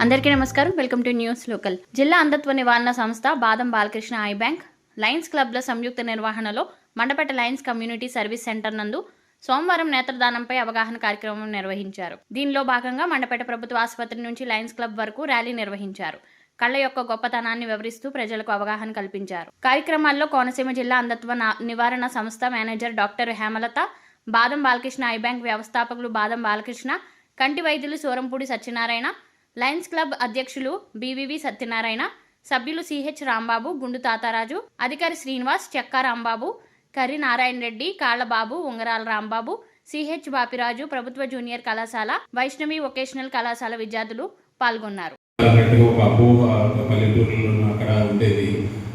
అందరికీ నమస్కారం. Welcome to news local. జిల్లా అంధత్వ నివారణ సంస్థ Badam Balakrishna eye bank lions క్లబ్ల సంయుక్త నిర్వహణలో Mandapeta lions community service centre నందు సోమవారం నేత్రదానంపై అవగాహన కార్యక్రమం నిర్వహించారు. దీనిలో భాగంగా మండపేట ప్రభుత్వ ఆసుపత్రి నుంచి లయన్స్ క్లబ్ వరకు ర్యాలీ నిర్వహించారు. కళ్ళ యొక్క గొప్పతనాన్ని వివరిస్తూ ప్రజలకు అవగాహన కల్పించారు. కార్యక్రమాల్లో కోనసీమ జిల్లా అంధత్వ నా- నివారణ సంస్థ మేనేజర్ డాక్టర్ హేమలత బాదం బాలకృష్ణ ఐ బ్యాంక్ వ్యవస్థాపకులు బాదం బాలకృష్ణ కంటి వైద్యులు సూరంపూడి సత్యనారాయణ లయన్స్ క్లబ్ అధ్యక్షులు బీవీవి సత్యనారాయణ సభ్యులు సిహెచ్ రాంబాబు గుండు తాతారాజు అధికారి శ్రీనివాస్ చెక్కా రాంబాబు కర్రి నారాయణ రెడ్డి కాళ్ళబాబు ఉంగరాల రాంబాబు సిహెచ్ బాపిరాజు ప్రభుత్వ జూనియర్ కళాశాల వైష్ణవి వొకేషనల్ కళాశాల విద్యార్థులు పాల్గొన్నారు.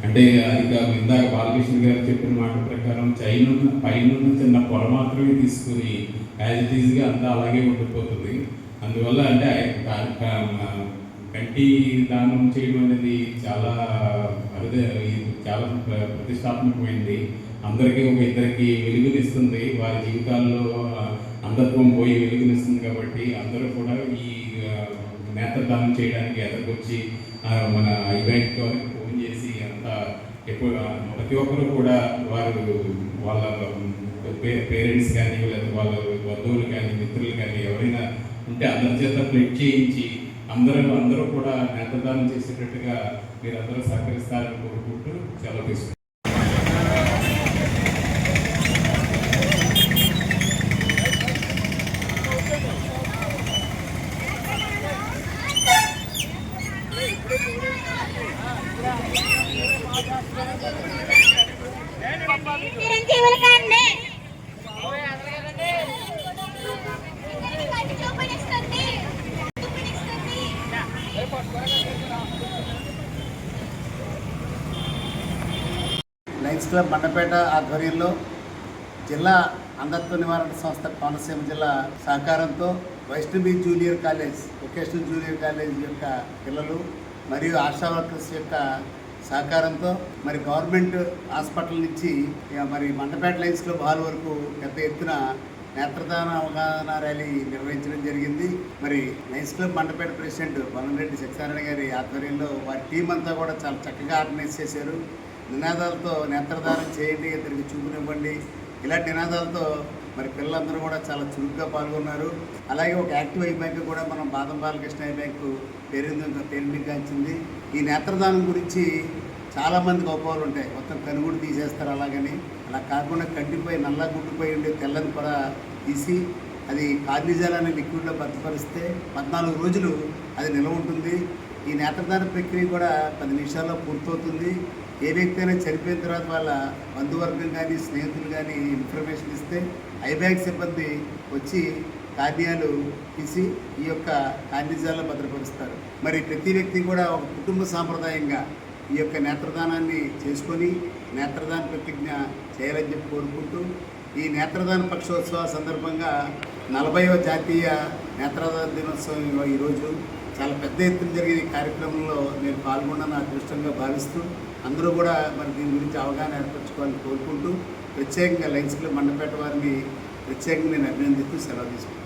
అంటే అది ఇందాక బాలకృష్ణ గారు చెప్పిన మాట ప్రకారం చైన్ పైన చిన్న పొర మాత్రమే తీసుకుని యాజ్ ఇట్ ఈజ్గా అంతా అలాగే ఉండిపోతుంది. అందువల్ల అంటే గట్టి కంటి దానం చేయడం అనేది చాలా అదే చాలా ప్రతిష్టాత్మకమైంది. అందరికీ ఒక ఇద్దరికి వెలుగునిస్తుంది. వారి జీవితాల్లో ఆ, పోయి వెలుగునిస్తుంది కాబట్టి అందరూ కూడా ఈ నేత్రదానం చేయడానికి ఎదురుకొచ్చి మన ఐ ఎక్కువ ప్రతి ఒక్కరు కూడా వారు వాళ్ళ పేరెంట్స్ కానీ లేదా వాళ్ళ బంధువులు కానీ మిత్రులు కానీ ఎవరైనా ఉంటే అందరి చేత ప్లెట్ చేయించి అందరూ అందరూ కూడా నేతదానం చేసేటట్టుగా మీరు అందరూ సహకరిస్తారని కోరుకుంటూ సెలవు తీసుకుంటారు చిరంజీవుల కండి. లయన్స్ క్లబ్ మండపేట ఆధ్వర్యంలో జిల్లా అంధత్వ నివారణ సంస్థ కోనసీమ జిల్లా సహకారంతో Vaishnavi junior college vocational junior college యొక్క పిల్లలు మరియు ఆశా వర్కర్స్ యొక్క సహకారంతో మరి గవర్నమెంట్ హాస్పిటల్ నుంచి ఇక మరి మండపేట లైన్స్లో బాల్ వరకు పెద్ద ఎత్తున నేత్రదాన అవగాహన ర్యాలీ నిర్వహించడం జరిగింది. మరి lions club Mandapeta president Balamreddy Satyanarayana గారి ఆధ్వర్యంలో వారి టీం అంతా కూడా చాలా చక్కగా ఆర్గనైజ్ చేశారు. నినాదాలతో నేత్రదానం చేయండి ఇద్దరికి చూపునివ్వండి. ఇలాంటి నినాదాలతో మరి పిల్లలందరూ కూడా చాలా చురుగ్గా పాల్గొన్నారు. అలాగే ఒక యాక్టివ్ ఐ బ్యాంక్ కూడా మనం బాదం బాలకృష్ణ ఐ బ్యాంకు పేరు పేరుగాంచింది ఈ నేత్రదానం గురించి చాలామందికి అపోహలు ఉంటాయి. మొత్తం కనుగుడు తీసేస్తారు అలాగని. అలా కాకుండా కంటిపై నల్ల గుడ్డుపై ఉండే తెల్లని పొర తీసి అది కార్నిజాల్ అనే లిక్విడ్లో భద్రపరిస్తే పద్నాలుగు రోజులు అది నిలవ ఉంటుంది. ఈ నేత్రదాన ప్రక్రియ కూడా పది నిమిషాల్లో పూర్తవుతుంది. ఏ వ్యక్తి అయినా చనిపోయిన తర్వాత వాళ్ళ బంధువర్గం కానీ స్నేహితులు కానీ ఇన్ఫర్మేషన్ ఇస్తే ఐబ్యాక్ సిబ్బంది వచ్చి కార్యాలు తీసి ఈ యొక్క కార్యజాలను భద్రపరుస్తారు. మరి ప్రతి వ్యక్తి కూడా ఒక కుటుంబ సాంప్రదాయంగా ఈ యొక్క నేత్రదానాన్ని చేసుకొని నేత్రదాన ప్రతిజ్ఞ చేయాలని చెప్పి కోరుకుంటూ ఈ నేత్రదాన పక్షోత్సవ సందర్భంగా నలభైవ జాతీయ నేత్రదాన దినోత్సవం ఈరోజు చాలా పెద్ద ఎత్తున జరిగే ఈ కార్యక్రమంలో నేను పాల్గొన్న అదృష్టంగా భావిస్తూ అందరూ కూడా మరి దీని గురించి అవగాహన ఏర్పరచుకోవాలని కోరుకుంటూ ప్రత్యేకంగా లైన్స్ క్లబ్ మండపేట వారిని ప్రత్యేకంగా నేను అభినందిస్తూ సెలవు తీసుకుంటాను